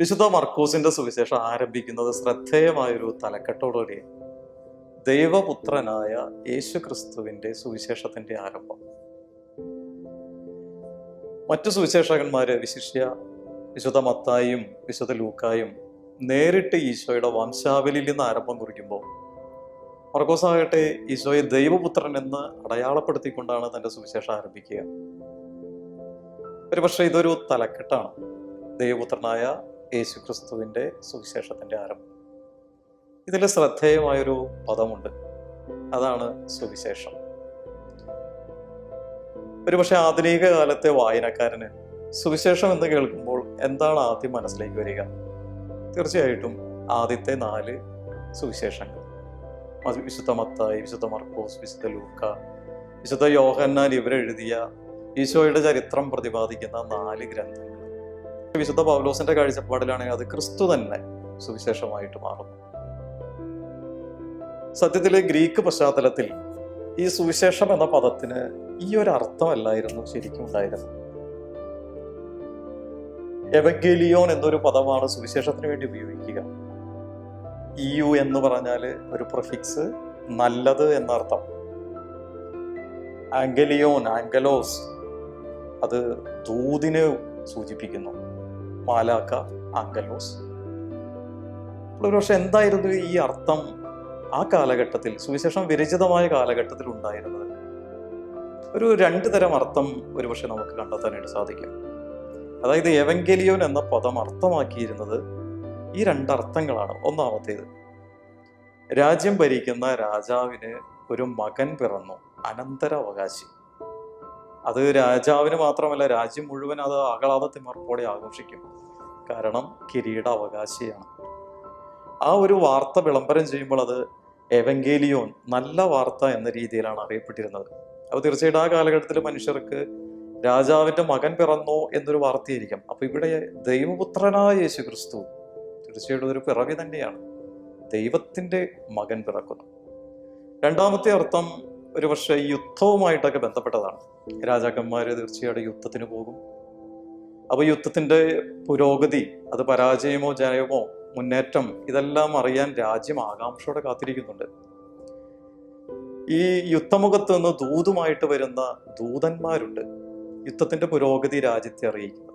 വിശുദ്ധ മർക്കൂസിന്റെ സുവിശേഷം ആരംഭിക്കുന്നത് ശ്രദ്ധേയമായൊരു തലക്കെട്ടോടുകൂടി. ദൈവപുത്രനായ യേശു ക്രിസ്തുവിന്റെ സുവിശേഷത്തിന്റെ ആരംഭം. മറ്റു സുവിശേഷകന്മാര് വിശിഷ്യ വിശുദ്ധ മത്തായും വിശുദ്ധ ലൂക്കായും നേരിട്ട് ഈശോയുടെ വംശാവലിയിൽ നിന്ന് ആരംഭം കുറിക്കുമ്പോൾ മർക്കോസാകട്ടെ ഈശോയെ ദൈവപുത്രൻ എന്ന് അടയാളപ്പെടുത്തിക്കൊണ്ടാണ് തന്റെ സുവിശേഷം ആരംഭിക്കുക. ഒരു പക്ഷേ ഇതൊരു തലക്കെട്ടാണ്. ദൈവപുത്രനായ യേശു ക്രിസ്തുവിന്റെ സുവിശേഷത്തിന്റെ ആരംഭം ഇതിൽ ശ്രദ്ധേയമായൊരു പദമുണ്ട്. അതാണ് സുവിശേഷം. ഒരുപക്ഷെ ആധുനിക കാലത്തെ വായനക്കാരന് സുവിശേഷം എന്ന് കേൾക്കുമ്പോൾ എന്താണ് ആദ്യം മനസ്സിലേക്ക് വരിക? തീർച്ചയായിട്ടും ആദ്യത്തെ നാല് സുവിശേഷങ്ങൾ. വിശുദ്ധ മത്തായി വിശുദ്ധ മർക്കോസ് വിശുദ്ധ ലൂക്ക വിശുദ്ധ യോഹന്നാൻ ഇവരെഴുതിയ ഈശോയുടെ ചരിത്രം പ്രതിപാദിക്കുന്ന നാല് ഗ്രന്ഥങ്ങൾ. വിശുദ്ധ പൗലോസിന്റെ കാഴ്ചപ്പാടിലാണെങ്കിൽ അത് ക്രിസ്തു തന്നെ സുവിശേഷമായിട്ട് മാറുന്നു സത്യത്തിലെ ഗ്രീക്ക് പശ്ചാത്തലത്തിൽ ഈ സുവിശേഷം എന്ന പദത്തിന് ഈ ഒരു അർത്ഥമല്ലായിരുന്നു ശരിക്കും ഉണ്ടായിരുന്നത്. എവഗേലിയോൻ എന്നൊരു പദമാണ് സുവിശേഷത്തിന് വേണ്ടി ഉപയോഗിക്കുക. ഇ യു എന്ന് പറഞ്ഞാൽ ഒരു പ്രഫിക്സ് നല്ലത് എന്നർത്ഥം ആംഗലിയോൻ ആംഗലോസ് അത് ദൂതിനെ സൂചിപ്പിക്കുന്നു. മാലാക്ക ആങ്കലോസ് പക്ഷെ എന്തായിരുന്നു ഈ അർത്ഥം ആ കാലഘട്ടത്തിൽ സുവിശേഷം വിരചിതമായ കാലഘട്ടത്തിൽ ഉണ്ടായിരുന്നത്? ഒരു രണ്ട് തരം അർത്ഥം ഒരുപക്ഷെ നമുക്ക് കണ്ടെത്താനായിട്ട് സാധിക്കും. അതായത് എവങ്കലിയോൻ എന്ന പദം അർത്ഥമാക്കിയിരുന്നത് ഈ രണ്ടർത്ഥങ്ങളാണ് ഒന്നാമത്തേത് രാജ്യം ഭരിക്കുന്ന രാജാവിന് ഒരു മകൻ പിറന്നു അനന്തരാവകാശി. അത് രാജാവിന് മാത്രമല്ല രാജ്യം മുഴുവൻ അത് ആഹ്ലാദത്തിമർപ്പോടെ ആഘോഷിക്കും. കാരണം കിരീട അവകാശിയാണ് ആ ഒരു വാർത്ത വിളംബരം ചെയ്യുമ്പോൾ അത് എവങ്കേലിയോൻ നല്ല വാർത്ത എന്ന രീതിയിലാണ് അറിയപ്പെട്ടിരുന്നത്. അപ്പോൾ തീർച്ചയായിട്ടും ആ കാലഘട്ടത്തിൽ മനുഷ്യർക്ക് രാജാവിന്റെ മകൻ പിറന്നോ എന്നൊരു വാർത്തയായിരിക്കും. അപ്പൊ ഇവിടെ ദൈവപുത്രനായ യേശു ക്രിസ്തു തീർച്ചയായിട്ടും ഒരു പിറവി തന്നെയാണ്. ദൈവത്തിന്റെ മകൻ പിറക്കുന്നു. രണ്ടാമത്തെ അർത്ഥം ഒരു പക്ഷേ യുദ്ധവുമായിട്ടൊക്കെ ബന്ധപ്പെട്ടതാണ്. രാജാക്കന്മാർ തീർച്ചയായിട്ടും യുദ്ധത്തിന് പോകും. അപ്പോൾ യുദ്ധത്തിന്റെ പുരോഗതി അത് പരാജയമോ ജയമോ മുന്നേറ്റം ഇതെല്ലാം അറിയാൻ രാജ്യം ആകാംക്ഷയോടെ കാത്തിരിക്കുന്നുണ്ട്. ഈ യുദ്ധമുഖത്ത് നിന്ന് ദൂതുമായിട്ട് വരുന്ന ദൂതന്മാരുണ്ട്. യുദ്ധത്തിന്റെ പുരോഗതി രാജ്യത്തെ അറിയിക്കുന്നത്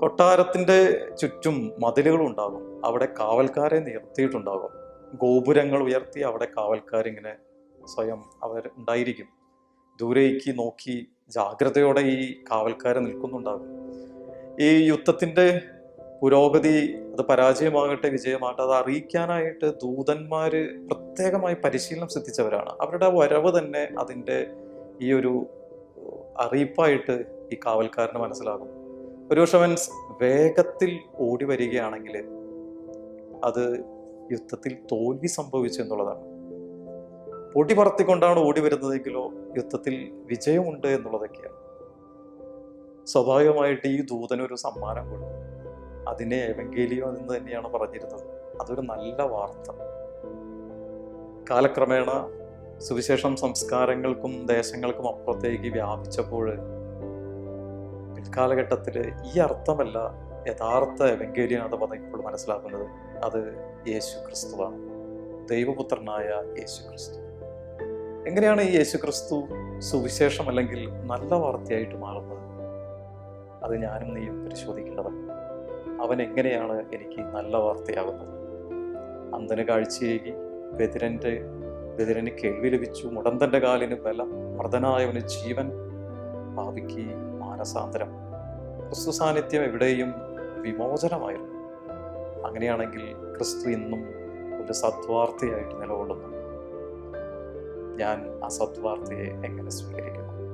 കൊട്ടാരത്തിന്റെ ചുറ്റും മതിലുകളുണ്ടാകും. അവിടെ കാവൽക്കാരെ നിർത്തിയിട്ടുണ്ടാകും. ഗോപുരങ്ങൾ ഉയർത്തി അവിടെ കാവൽക്കാരിങ്ങനെ സ്വയം അവർ ഉണ്ടായിരിക്കും. ദൂരേക്ക് നോക്കി ജാഗ്രതയോടെ ഈ കാവൽക്കാരെ നിൽക്കുന്നുണ്ടാകും. ഈ യുദ്ധത്തിന്റെ പുരോഗതി അത് പരാജയമാകട്ടെ വിജയമാകട്ടെ അത് അറിയിക്കാനായിട്ട് ദൂതന്മാർ പ്രത്യേകമായി പരിശീലനം സിദ്ധിച്ചവരാണ്. അവരുടെ വരവ് തന്നെ അതിന്റെ ഈ ഒരു അറിയിപ്പായിട്ട് ഈ കാവൽക്കാരന് മനസ്സിലാകും. ഒരുപക്ഷെ അവൻ വേഗത്തിൽ ഓടി വരികയാണെങ്കിൽ അത് യുദ്ധത്തിൽ തോൽവി സംഭവിച്ചു എന്നുള്ളതാണ്. പൊടി പറത്തിക്കൊണ്ടാണ് ഓടി വരുന്നതെങ്കിലോ യുദ്ധത്തിൽ വിജയമുണ്ട് എന്നുള്ളതൊക്കെയാണ്. സ്വാഭാവികമായിട്ട് ഈ ദൂതനൊരു സമ്മാനം കൊടുക്കും. അതിനെ എവങ്കേലിയോ എന്ന് തന്നെയാണ് പറഞ്ഞിരുന്നത്. അതൊരു നല്ല വാർത്ത. കാലക്രമേണ സുവിശേഷം സംസ്കാരങ്ങൾക്കും ദേശങ്ങൾക്കും അപ്പുറത്തേക്ക് വ്യാപിച്ചപ്പോൾ പിൽക്കാലഘട്ടത്തിൽ ഈ അർത്ഥമല്ല യഥാർത്ഥ എവങ്കേലിയൻ എന്ന ഇപ്പോൾ മനസ്സിലാക്കുന്നത്. അത് യേശു ക്രിസ്തുവാണ് ദൈവപുത്രനായ യേശു ക്രിസ്തു എങ്ങനെയാണ് ഈ യേശു ക്രിസ്തു സുവിശേഷം അല്ലെങ്കിൽ നല്ല വാർത്തയായിട്ട് മാറുന്നത്? അത് ഞാനും നീയും പരിശോധിക്കേണ്ടതാണ്. അവൻ എങ്ങനെയാണ് എനിക്ക് നല്ല വാർത്തയാകുന്നത്? അന്തന് കാഴ്ചയേകി ബദിരന്റെ ബദിരന് കേൾവി ലഭിച്ചു. മുടന്തന്റെ കാലിന് ബലം. മർദ്ദനായവന് ജീവൻ. ഭാവിക്ക് മാനസാന്തരം. ക്രിസ്തു സാന്നിധ്യം എവിടെയും വിമോചനമായിരുന്നു. അങ്ങനെയാണെങ്കിൽ ക്രിസ്തു ഇന്നും ഒരു സദ്വാർത്തയായിട്ട് നിലകൊള്ളുന്നു. ഞാൻ ആ സദ്വാർത്തയെ എങ്ങനെ സ്വീകരിക്കുന്നു?